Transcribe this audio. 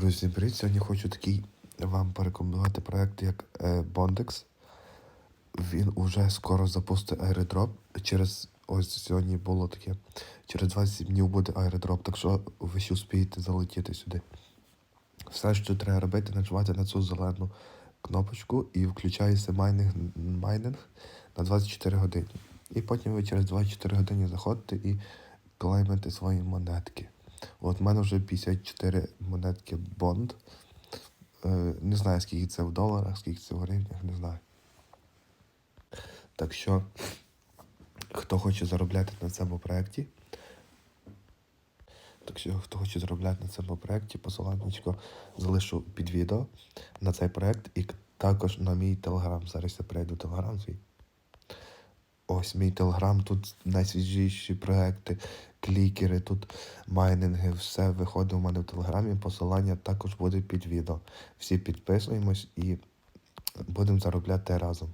Друзі, привіт! Сьогодні хочу такий вам порекомендувати проект як е, Bondex. Він уже скоро запустить аеродроп. Через ось сьогодні було таке. Через 27 днів буде аеродроп, так що ви ще успієте залетіти сюди. Все, що треба робити, нажимати на цю зелену кнопочку і включається майнинг, майнинг на 24 години. І потім ви через 24 години заходите і клеймите свої монетки. От в мене вже 54 монетки Бонд. Е, не знаю, скільки це в доларах, скільки це в гривнях, не знаю. Так що, хто хоче заробляти на цьому проєкті, так що, хто хоче заробляти на цьому проєкті, посиланнячко залишу під відео на цей проєкт і також на мій телеграм. Зараз я перейду телеграм свій. Ось мій телеграм, тут найсвіжіші проекти, клікери, тут майнинги, все виходить у мене в телеграмі. Посилання також буде під відео. Всі підписуємось і будемо заробляти разом.